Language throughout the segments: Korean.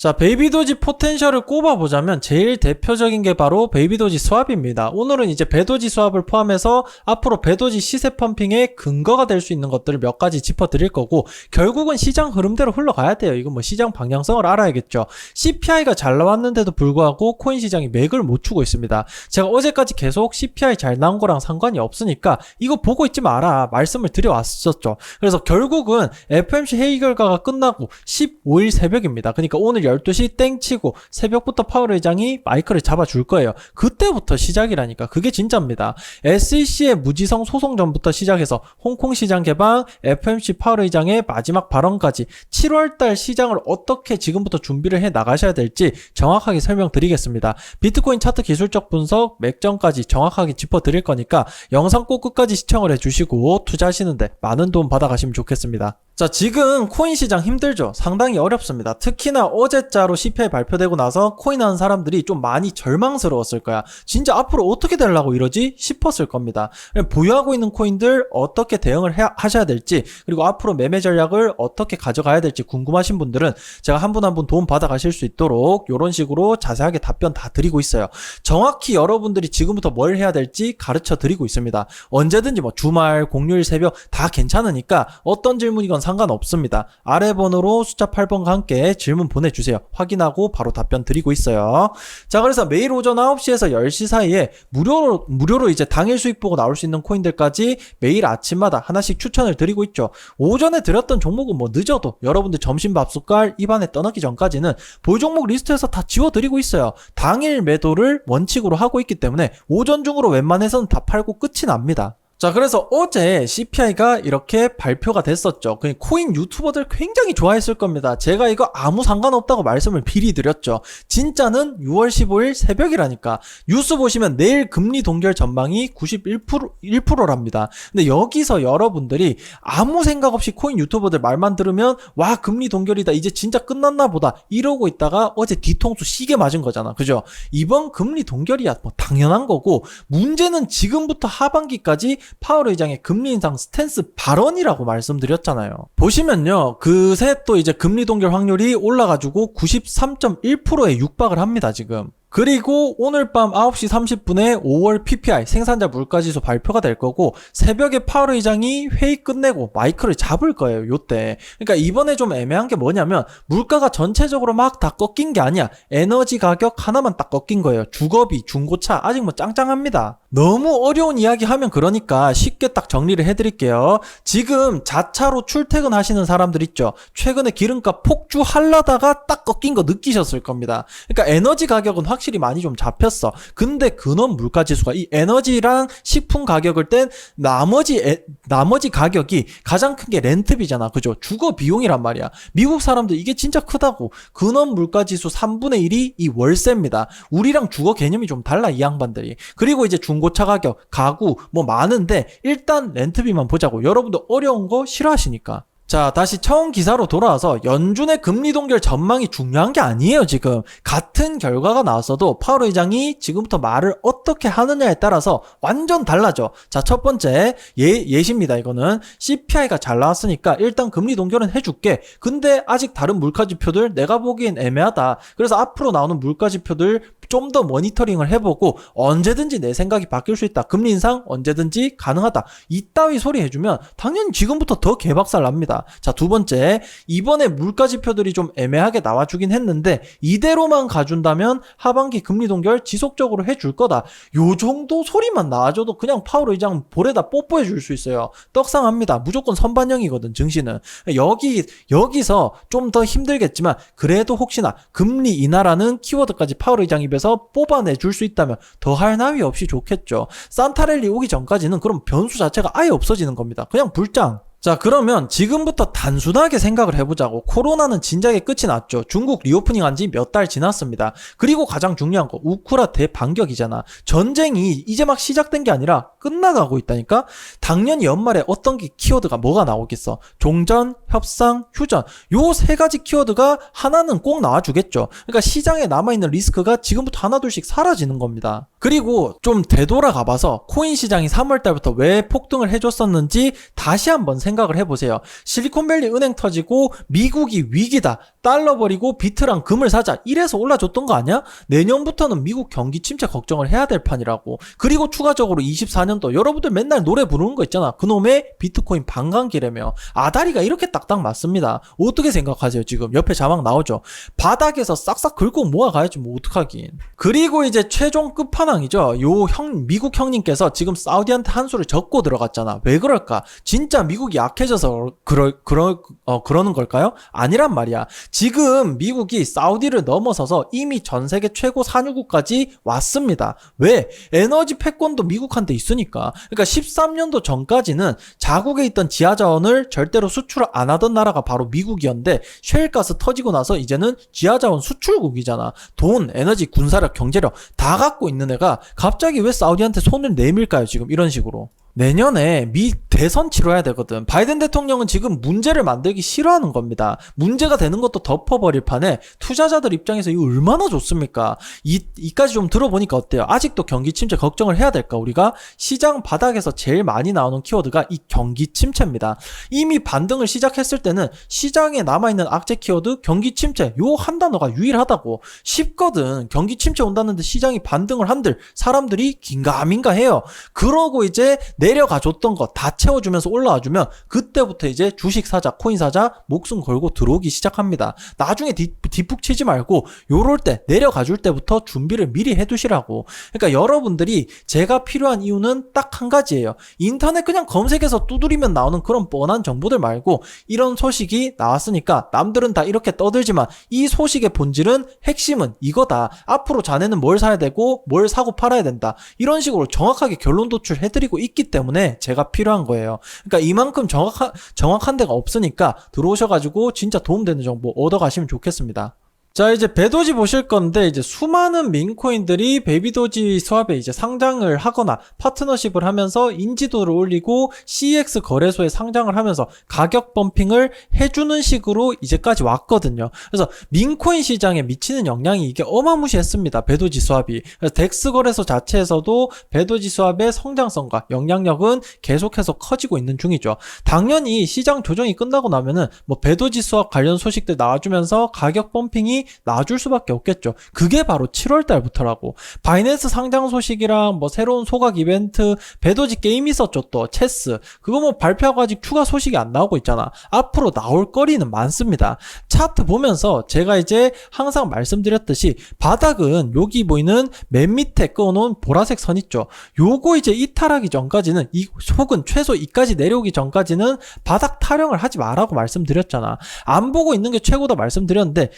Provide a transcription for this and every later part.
자, 베이비도지 포텐셜을 꼽아보자면 제일 대표적인 게 바로 베이비도지 스왑입니다. 오늘은 이제 배도지 스왑을 포함해서 앞으로 배도지 시세 펌핑의 근거가 될 수 있는 것들을 몇 가지 짚어드릴 거고 결국은 시장 흐름대로 흘러가야 돼요. 이건 뭐 시장 방향성을 알아야겠죠. CPI가 잘 나왔는데도 불구하고 코인 시장이 맥을 못 추고 있습니다. 제가 어제까지 계속 CPI 잘 나온 거랑 상관이 없으니까 이거 보고 있지 마라 말씀을 드려왔었죠. 그래서 결국은 FMC 회의 결과가 끝나고 15일 새벽입니다. 그러니까 오늘 12시 땡치고 새벽부터 파월 회장이 마이크를 잡아줄 거예요. 그때부터 시작이라니까. 그게 진짜입니다. SEC의 무지성 소송 전부터 시작해서 홍콩 시장 개방, FMC 파월 회장의 마지막 발언까지 7월달 시장을 어떻게 지금부터 준비를 해 나가셔야 될지 정확하게 설명드리겠습니다. 비트코인 차트 기술적 분석, 맥점까지 정확하게 짚어드릴 거니까 영상 꼭 끝까지 시청을 해주시고 투자하시는데 많은 도움 받아가시면 좋겠습니다. 자, 지금 코인 시장 힘들죠? 상당히 어렵습니다. 특히나 어제자로 CPI 발표되고 나서 코인 하는 사람들이 좀 많이 절망스러웠을 거야. 진짜 앞으로 어떻게 되려고 이러지? 싶었을 겁니다. 보유하고 있는 코인들 어떻게 대응을 해, 하셔야 될지, 그리고 앞으로 매매 전략을 어떻게 가져가야 될지 궁금하신 분들은 제가 한 분 한 분 도움 받아가실 수 있도록 이런 식으로 자세하게 답변 다 드리고 있어요. 정확히 여러분들이 지금부터 뭘 해야 될지 가르쳐 드리고 있습니다. 언제든지 뭐 주말, 공휴일, 새벽 다 괜찮으니까 어떤 질문이건 상관없습니다. 아래 번호로 숫자 8번과 함께 질문 보내주세요. 확인하고 바로 답변 드리고 있어요. 자, 그래서 매일 오전 9시에서 10시 사이에 무료로, 무료로 이제 당일 수익 보고 나올 수 있는 코인들까지 매일 아침마다 하나씩 추천을 드리고 있죠. 오전에 드렸던 종목은 뭐 늦어도 여러분들 점심 밥숟갈 입안에 떠넣기 전까지는 보유 종목 리스트에서 다 지워드리고 있어요. 당일 매도를 원칙으로 하고 있기 때문에 오전 중으로 웬만해서는 다 팔고 끝이 납니다. 자, 그래서 어제 CPI가 이렇게 발표가 됐었죠. 그 코인 유튜버들 굉장히 좋아했을 겁니다. 제가 이거 아무 상관없다고 말씀을 미리 드렸죠. 진짜는 6월 15일 새벽이라니까. 뉴스 보시면 내일 금리 동결 전망이 91% 1%랍니다. 근데 여기서 여러분들이 아무 생각 없이 코인 유튜버들 말만 들으면 와, 금리 동결이다. 이제 진짜 끝났나 보다. 이러고 있다가 어제 뒤통수 시계 맞은 거잖아. 그죠? 이번 금리 동결이야. 뭐 당연한 거고 문제는 지금부터 하반기까지 파월 의장의 금리 인상 스탠스 발언이라고 말씀드렸잖아요. 보시면요. 그새 또 이제 금리 동결 확률이 올라가지고 93.1%에 육박을 합니다, 지금. 그리고 오늘 밤 9시 30분에 5월 PPI 생산자 물가지수 발표가 될 거고 새벽에 파월 의장이 회의 끝내고 마이크를 잡을 거예요. 요때. 그러니까 이번에 좀 애매한 게 뭐냐면 물가가 전체적으로 막 다 꺾인 게 아니야. 에너지 가격 하나만 딱 꺾인 거예요. 주거비, 중고차 아직 뭐 짱짱합니다. 너무 어려운 이야기 하면 그러니까 쉽게 딱 정리를 해드릴게요. 지금 자차로 출퇴근 하시는 사람들 있죠. 최근에 기름값 폭주하려다가 딱 꺾인 거 느끼셨을 겁니다. 그러니까 에너지 가격은 확 실히 많이 좀 잡혔어. 근데 근원 물가 지수가 이 에너지랑 식품 가격을 뗀 나머지 에, 나머지 가격이 가장 큰 게 렌트비잖아. 그죠? 주거 비용이란 말이야. 미국 사람들 이게 진짜 크다고. 근원 물가 지수 3분의 1이 이 월세입니다. 우리랑 주거 개념이 좀 달라 이 양반들이. 그리고 이제 중고차 가격, 가구 뭐 많은데 일단 렌트비만 보자고. 여러분도 어려운 거 싫어하시니까. 자, 다시 처음 기사로 돌아와서 연준의 금리 동결 전망이 중요한 게 아니에요, 지금. 같은 결과가 나왔어도 파월 의장이 지금부터 말을 어떻게 하느냐에 따라서 완전 달라져. 자, 첫 번째, 예, 예시입니다, 이거는. CPI가 잘 나왔으니까 일단 금리 동결은 해줄게. 근데 아직 다른 물가지표들 내가 보기엔 애매하다. 그래서 앞으로 나오는 물가지표들 좀 더 모니터링을 해보고 언제든지 내 생각이 바뀔 수 있다. 금리 인상 언제든지 가능하다. 이따위 소리 해주면 당연히 지금부터 더 개박살 납니다. 자, 두 번째. 이번에 물가 지표들이 좀 애매하게 나와주긴 했는데 이대로만 가준다면 하반기 금리 동결 지속적으로 해줄 거다. 요 정도 소리만 나와줘도 그냥 파월 의장 볼에다 뽀뽀해 줄 수 있어요. 떡상합니다. 무조건 선반영이거든, 증시는. 여기, 여기서 좀 더 힘들겠지만 그래도 혹시나 금리 인하라는 키워드까지 파월 의장 입에 서 뽑아내 줄 수 있다면 더할 나위 없이 좋겠죠. 산타랠리 오기 전까지는 그럼 변수 자체가 아예 없어지는 겁니다. 그냥 불장. 자, 그러면 지금부터 단순하게 생각을 해보자고. 코로나는 진작에 끝이 났죠. 중국 리오프닝 한 지 몇 달 지났습니다. 그리고 가장 중요한 거, 우크라 대반격이잖아. 전쟁이 이제 막 시작된 게 아니라 끝나가고 있다니까? 당년 연말에 어떤 게 키워드가 뭐가 나오겠어? 종전, 협상, 휴전. 요 세 가지 키워드가 하나는 꼭 나와주겠죠. 그러니까 시장에 남아있는 리스크가 지금부터 하나둘씩 사라지는 겁니다. 그리고 좀 되돌아가 봐서 코인 시장이 3월 달부터 왜 폭등을 해줬었는지 다시 한번 생각을 해보세요. 실리콘밸리 은행 터지고 미국이 위기다. 달러 버리고 비트랑 금을 사자. 이래서 올라줬던 거 아니야? 내년부터는 미국 경기 침체 걱정을 해야 될 판이라고. 그리고 추가적으로 24년도 여러분들 맨날 노래 부르는 거 있잖아. 그놈의 비트코인 반감기라며. 아다리가 이렇게 딱딱 맞습니다. 어떻게 생각하세요 지금? 옆에 자막 나오죠? 바닥에서 싹싹 긁고 모아가야지 뭐 어떡하긴. 그리고 이제 최종 끝판 왕이죠. 요 형, 미국 형님께서 지금 사우디한테 한 수를 적고 들어갔잖아. 왜 그럴까? 진짜 미국이 약해져서 그러, 그러, 어, 그러는 걸까요? 아니란 말이야. 지금 미국이 사우디를 넘어서서 이미 전 세계 최고 산유국까지 왔습니다. 왜? 에너지 패권도 미국한테 있으니까. 그러니까 13년도 전까지는 자국에 있던 지하자원을 절대로 수출을 안 하던 나라가 바로 미국이었는데 셰일가스 터지고 나서 이제는 지하자원 수출국이잖아. 돈, 에너지, 군사력, 경제력 다 갖고 있는 애가 갑자기 왜 사우디한테 손을 내밀까요? 지금 이런 식으로. 내년에 미 대선 치러야 되거든. 바이든 대통령은 지금 문제를 만들기 싫어하는 겁니다. 문제가 되는 것도 덮어버릴 판에 투자자들 입장에서 이거 얼마나 좋습니까? 이, 이까지 좀 들어보니까 어때요? 아직도 경기 침체 걱정을 해야 될까? 우리가 시장 바닥에서 제일 많이 나오는 키워드가 이 경기 침체입니다. 이미 반등을 시작했을 때는 시장에 남아있는 악재 키워드 경기 침체 요 한 단어가 유일하다고 쉽거든. 경기 침체 온다는데 시장이 반등을 한들 사람들이 긴가민가 해요. 그러고 이제 내 려가 줬던 거 다 채워주면서 올라와 주면 그때부터 이제 주식 사자, 코인 사자 목숨 걸고 들어오기 시작합니다. 나중에 뒷, 뒷북 치지 말고 요럴 때 내려가 줄 때부터 준비를 미리 해두시라고. 그러니까 여러분들이 제가 필요한 이유는 딱 한 가지예요. 인터넷 그냥 검색해서 두드리면 나오는 그런 뻔한 정보들 말고 이런 소식이 나왔으니까 남들은 다 이렇게 떠들지만 이 소식의 본질은 핵심은 이거다. 앞으로 자네는 뭘 사야 되고 뭘 사고 팔아야 된다. 이런 식으로 정확하게 결론 도출해드리고 있기 때문에 제가 필요한 거예요. 그러니까 이만큼 정확한 정확한 데가 없으니까 들어오셔가지고 진짜 도움되는 정보 얻어가시면 좋겠습니다. 자, 이제 배도지 보실 건데, 이제 수많은 민코인들이 베이비도지 수합에 이제 상장을 하거나 파트너십을 하면서 인지도를 올리고 CX 거래소에 상장을 하면서 가격 범핑을 해주는 식으로 이제까지 왔거든요. 그래서 민코인 시장에 미치는 영향이 이게 어마무시했습니다. 배도지 수합이. 그래서 덱스 거래소 자체에서도 배도지 수합의 성장성과 영향력은 계속해서 커지고 있는 중이죠. 당연히 시장 조정이 끝나고 나면은 뭐 배도지 수합 관련 소식들 나와주면서 가격 범핑이 나아줄 수밖에 없겠죠. 그게 바로 7월 달부터라고. 바이낸스 상장 소식이랑 뭐 새로운 소각 이벤트, 배도지 게임 있었죠 또 체스. 그거 뭐 발표하고 아직 추가 소식이 안 나오고 있잖아. 앞으로 나올 거리는 많습니다. 차트 보면서 제가 이제 항상 말씀드렸듯이 바닥은 여기 보이는 맨 밑에 꺼놓은 보라색 선 있죠. 요거 이제 이탈하기 전까지는 이 혹은 최소 이까지 내려오기 전까지는 바닥 타령을 하지 마라고 말씀드렸잖아. 안 보고 있는 게 최고다 말씀드렸는데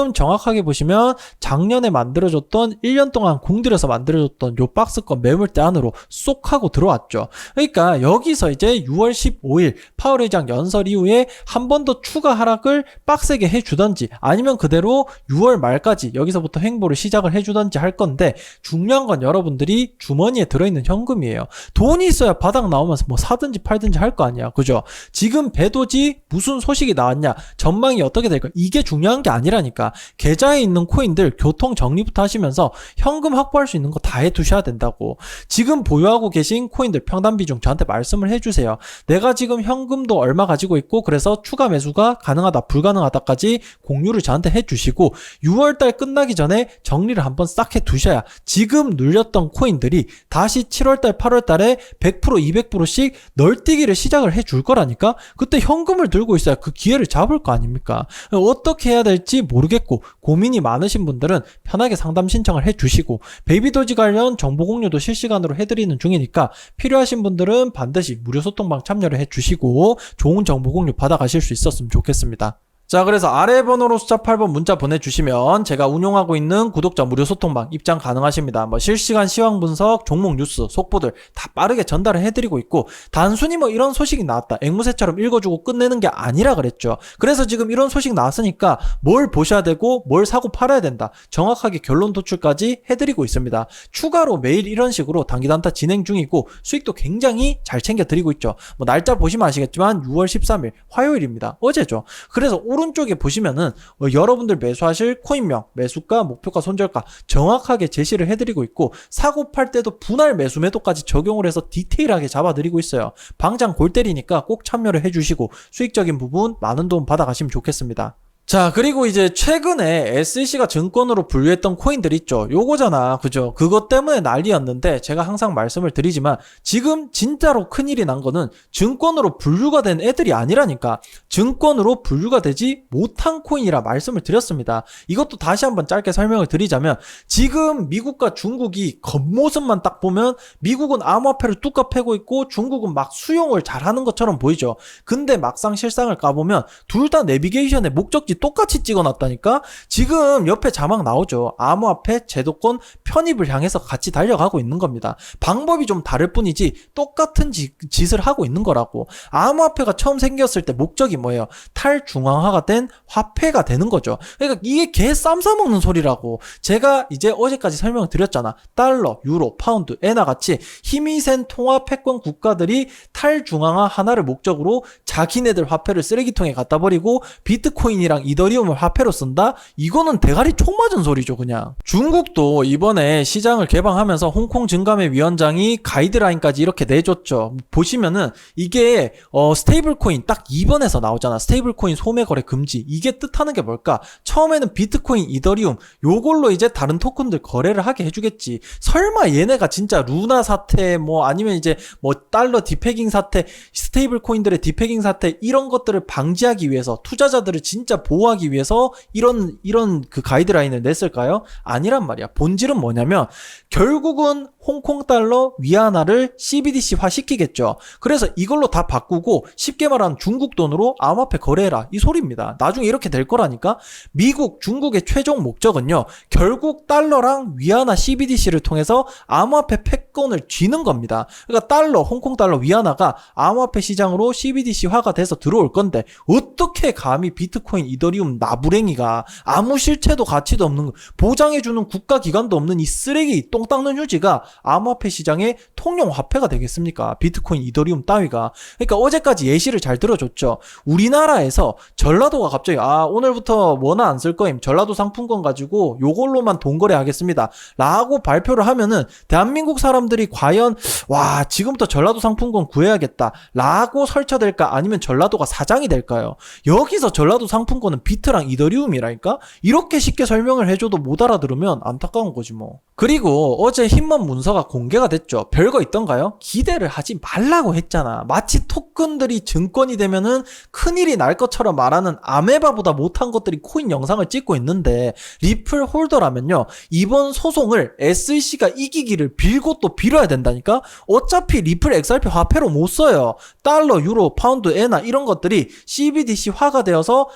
지금 정확하게 보시면 작년에 만들어줬던 1년 동안 공들여서 만들어줬던 요 박스권 매물대 안으로 쏙 하고 들어왔죠. 그러니까 여기서 이제 6월 15일 파월 회장 연설 이후에 한 번 더 추가 하락을 빡세게 해주던지 아니면 그대로 6월 말까지 여기서부터 행보를 시작을 해주던지 할 건데 중요한 건 여러분들이 주머니에 들어있는 현금이에요. 돈이 있어야 바닥 나오면서 뭐 사든지 팔든지 할 거 아니야. 그죠? 지금 배도지 무슨 소식이 나왔냐 전망이 어떻게 될까 이게 중요한 게 아니라니까 계좌에 있는 코인들 교통 정리부터 하시면서 현금 확보할 수 있는 거 다 해두셔야 된다고. 지금 보유하고 계신 코인들 평단 비중 저한테 말씀을 해주세요. 내가 지금 현금도 얼마 가지고 있고 그래서 추가 매수가 가능하다 불가능하다까지 공유를 저한테 해주시고 6월달 끝나기 전에 정리를 한번 싹 해두셔야 지금 눌렸던 코인들이 다시 7월달 8월달에 100% 200%씩 널뛰기를 시작을 해줄 거라니까 그때 현금을 들고 있어야 그 기회를 잡을 거 아닙니까 어떻게 해야 될지 모르겠 고 고민이 많으신 분들은 편하게 상담 신청을 해주시고 베이비도지 관련 정보 공유도 실시간으로 해드리는 중이니까 필요하신 분들은 반드시 무료 소통방 참여를 해주시고 좋은 정보 공유 받아가실 수 있었으면 좋겠습니다. 자, 그래서 아래 번호로 숫자 8번 문자 보내주시면 제가 운용하고 있는 구독자 무료 소통방 입장 가능하십니다. 뭐 실시간 시황 분석, 종목 뉴스, 속보들 다 빠르게 전달을 해드리고 있고 단순히 뭐 이런 소식이 나왔다. 앵무새처럼 읽어주고 끝내는 게 아니라 그랬죠. 그래서 지금 이런 소식 나왔으니까 뭘 보셔야 되고 뭘 사고 팔아야 된다. 정확하게 결론 도출까지 해드리고 있습니다. 추가로 매일 이런 식으로 단기 단타 진행 중이고 수익도 굉장히 잘 챙겨 드리고 있죠. 뭐 날짜 보시면 아시겠지만 6월 13일 화요일입니다. 어제죠. 그래서 오 른쪽에 보시면은 어, 여러분들 매수하실 코인명, 매수가, 목표가, 손절가 정확하게 제시를 해드리고 있고 사고 팔 때도 분할 매수 매도까지 적용을 해서 디테일하게 잡아드리고 있어요. 방장 골 때리니까 꼭 참여를 해주시고 수익적인 부분 많은 도움 받아가시면 좋겠습니다. 자, 그리고 이제 최근에 SEC가 증권으로 분류했던 코인들 있죠. 요거잖아. 그죠? 그것 때문에 난리였는데 제가 항상 말씀을 드리지만 지금 진짜로 큰일이 난 거는 증권으로 분류가 된 애들이 아니라니까. 증권으로 분류가 되지 못한 코인이라 말씀을 드렸습니다. 이것도 다시 한번 짧게 설명을 드리자면 지금 미국과 중국이 겉모습만 딱 보면 미국은 암호화폐를 뚝까 패고 있고 중국은 막 수용을 잘하는 것처럼 보이죠. 근데 막상 실상을 까보면 둘 다 내비게이션의 목적지 똑같이 찍어놨다니까? 지금 옆에 자막 나오죠. 암호화폐 제도권 편입을 향해서 같이 달려가고 있는 겁니다. 방법이 좀 다를 뿐이지 똑같은 지- 짓을 하고 있는 거라고. 암호화폐가 처음 생겼을 때 목적이 뭐예요? 탈중앙화가 된 화폐가 되는 거죠. 그러니까 이게 개 쌈 싸먹는 소리라고. 제가 이제 어제까지 설명을 드렸잖아. 달러, 유로, 파운드, 에나 같이 힘이 센 통화 패권 국가들이 탈중앙화 하나를 목적으로 자기네들 화폐를 쓰레기통에 갖다 버리고 비트코인이랑 이더리움을 화폐로 쓴다? 이거는 대가리 총 맞은 소리죠, 그냥. 중국도 이번에 시장을 개방하면서 홍콩 증감회 위원장이 가이드라인까지 이렇게 내줬죠. 보시면은 이게 어 스테이블 코인 딱 2번에서 나오잖아. 스테이블 코인 소매 거래 금지. 이게 뜻하는 게 뭘까? 처음에는 비트코인, 이더리움 요걸로 이제 다른 토큰들 거래를 하게 해주겠지. 설마 얘네가 진짜 루나 사태 뭐 아니면 이제 뭐 달러 디패깅 사태, 스테이블 코인들의 디패깅 사태 이런 것들을 방지하기 위해서 투자자들을 진짜 보호 하기 위해서 이런 이런 그 가이드라인을 냈을까요? 아니란 말이야. 본질은 뭐냐면 결국은 홍콩 달러 위안화를 CBDC화 시키겠죠. 그래서 이걸로 다 바꾸고 쉽게 말하면 중국 돈으로 암호화폐 거래해라 이 소리입니다. 나중에 이렇게 될 거라니까. 미국, 중국의 최종 목적은요. 결국 달러랑 위안화 CBDC를 통해서 암호화폐 패권을 쥐는 겁니다. 그러니까 달러, 홍콩 달러 위안화가 암호화폐 시장으로 CBDC화가 돼서 들어올 건데 어떻게 감히 비트코인, 이더 리움 나부랭이가 아무 실체도 가치도 없는 보장해주는 국가기관도 없는 이 쓰레기 똥 닦는 휴지가 암호화폐 시장의 통용 화폐가 되겠습니까? 비트코인, 이더리움 따위가. 그러니까 어제까지 예시를 잘 들어줬죠. 우리나라에서 전라도가 갑자기 아 오늘부터 원화 안 쓸 거임 전라도 상품권 가지고 요걸로만 돈 거래하겠습니다. 라고 발표를 하면은 대한민국 사람들이 과연 와 지금부터 전라도 상품권 구해야겠다 라고 설쳐될까 아니면 전라도가 사장이 될까요? 여기서 전라도 상품권 은 비트랑 이더리움이라니까 이렇게 쉽게 설명을 해줘도 못 알아들으면 안타까운 거지 뭐. 그리고 어제 힘먼 문서가 공개가 됐죠. 별거 있던가요? 기대를 하지 말라고 했잖아. 마치 토큰들이 증권이 되면은 큰일이 날 것처럼 말하는 아메바보다 못한 것들이 코인 영상을 찍고 있는데 리플 홀더라면요. 이번 소송을 SEC가 이기기를 빌고 또 빌어야 된다니까? 어차피 리플 XRP 화폐로 못 써요. 달러, 유로, 파운드, 에나 이런 것들이 CBDC화가 되어서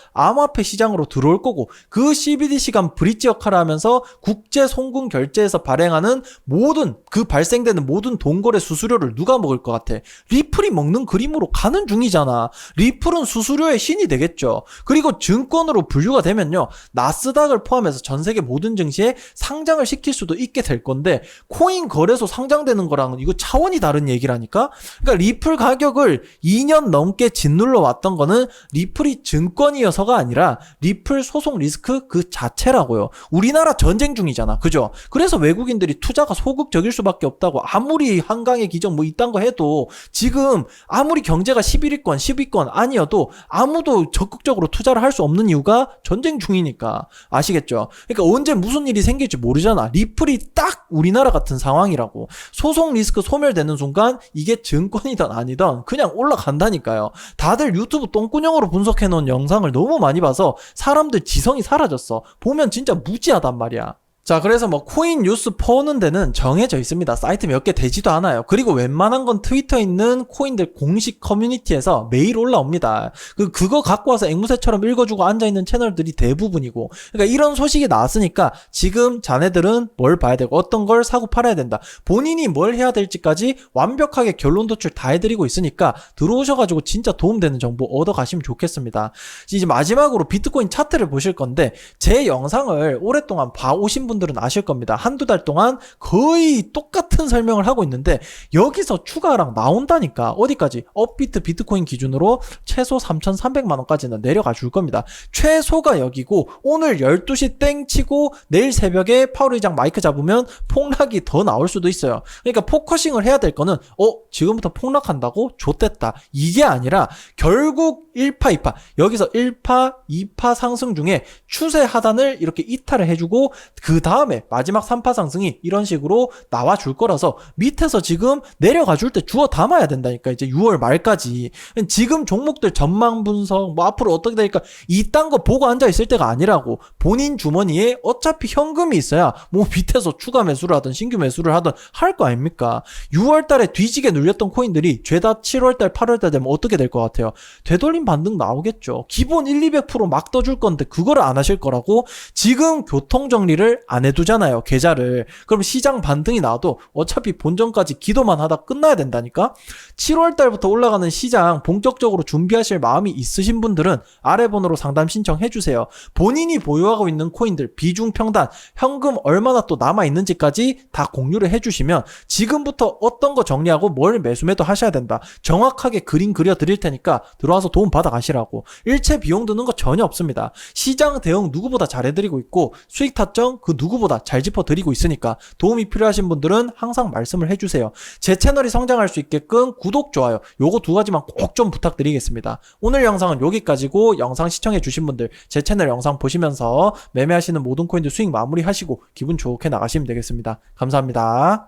암호화폐 시장으로 들어올 거고 그 CBDC 간 브릿지 역할을 하면서 국제 송금 결제에서 발행하는 모든 그 발생되는 모든 돈거래 수수료를 누가 먹을 것 같아? 리플이 먹는 그림으로 가는 중이잖아. 리플은 수수료의 신이 되겠죠. 그리고 증권으로 분류가 되면요. 나스닥을 포함해서 전 세계 모든 증시에 상장을 시킬 수도 있게 될 건데 코인 거래소 상장되는 거랑은 이거 차원이 다른 얘기라니까? 그러니까 리플 가격을 2년 넘게 짓눌러 왔던 거는 리플이 증권이어서가 아니라 리플 소송 리스크 그 자체라고요. 우리나라 전쟁 중이잖아. 그죠? 그래서 외국인들이 투자가 소극적일 수밖에 없다고 아무리 한강의 기적 뭐 이딴 거 해도 지금 아무리 경제가 11위권, 10위권 아니어도 아무도 적극적으로 투자를 할 수 없는 이유가 전쟁 중이니까 아시겠죠? 그러니까 언제 무슨 일이 생길지 모르잖아. 리플이 딱 우리나라 같은 상황이라고. 소송 리스크 소멸되는 순간 이게 증권이든 아니든 그냥 올라간다니까요. 다들 유튜브 똥꾸녕으로 분석해 놓은 영상을 너무 많이 봐서 사람들 지성이 사라졌어. 보면 진짜 무지하단 말이야. 자, 그래서 뭐 코인 뉴스 퍼오는 데는 정해져 있습니다. 사이트 몇 개 되지도 않아요. 그리고 웬만한 건 트위터에 있는 코인들 공식 커뮤니티에서 매일 올라옵니다. 그 그거 갖고 와서 앵무새처럼 읽어주고 앉아 있는 채널들이 대부분이고. 그러니까 이런 소식이 나왔으니까 지금 자네들은 뭘 봐야 되고 어떤 걸 사고 팔아야 된다. 본인이 뭘 해야 될지까지 완벽하게 결론 도출 다 해드리고 있으니까 들어오셔 가지고 진짜 도움되는 정보 얻어 가시면 좋겠습니다. 이제 마지막으로 비트코인 차트를 보실 건데 제 영상을 오랫동안 봐오신 분 들은 아실 겁니다. 한두 달 동안 거의 똑같은 설명을 하고 있는데 여기서 추가랑 나온다니까 어디까지 업비트 비트코인 기준으로 최소 3,300만 원까지는 내려가 줄 겁니다. 최소가 여기고 오늘 12시 땡 치고 내일 새벽에 파월 의장 마이크 잡으면 폭락이 더 나올 수도 있어요. 그러니까 포커싱을 해야 될 거는 어 지금부터 폭락한다고 좋댔다 이게 아니라 결국 1파 2파 여기서 1파 2파 상승 중에 추세 하단을 이렇게 이탈을 해주고 그 다음에 마지막 3파 상승이 이런 식으로 나와 줄 거라서 밑에서 지금 내려가 줄 때 주워 담아야 된다니까 이제 6월 말까지. 지금 종목들 전망 분석 뭐 앞으로 어떻게 될까 이딴 거 보고 앉아 있을 때가 아니라고. 본인 주머니에 어차피 현금이 있어야 뭐 밑에서 추가 매수를 하든 신규 매수를 하든 할 거 아닙니까? 6월 달에 뒤지게 눌렸던 코인들이 죄다 7월 달 8월 달 되면 어떻게 될 것 같아요? 되돌림 반등 나오겠죠. 기본 1, 200%막 떠줄 건데 그거를 안 하실 거라고 지금 교통 정리를 안 해두잖아요 계좌를. 그럼 시장 반등이 나와도 어차피 본전까지 기도만 하다 끝나야 된다니까? 7월 달부터 올라가는 시장 본격적으로 준비하실 마음이 있으신 분들은 아래 번호로 상담 신청해 주세요. 본인이 보유하고 있는 코인들 비중 평단 현금 얼마나 또 남아 있는지까지 다 공유를 해주시면 지금부터 어떤 거 정리하고 뭘 매수 매도 하셔야 된다. 정확하게 그림 그려 드릴 테니까 들어와서 도움 받아 가시라고. 일체 비용 드는 거 전혀 없습니다. 시장 대응 누구보다 잘해드리고 있고 수익 타점 그 누구보다 잘 짚어드리고 있으니까 도움이 필요하신 분들은 항상 말씀을 해주세요. 제 채널이 성장할 수 있게끔 구독 좋아요 요거 두 가지만 꼭 좀 부탁드리겠습니다. 오늘 영상은 여기까지고 영상 시청해 주신 분들 제 채널 영상 보시면서 매매하시는 모든 코인들 수익 마무리 하시고 기분 좋게 나가시면 되겠습니다. 감사합니다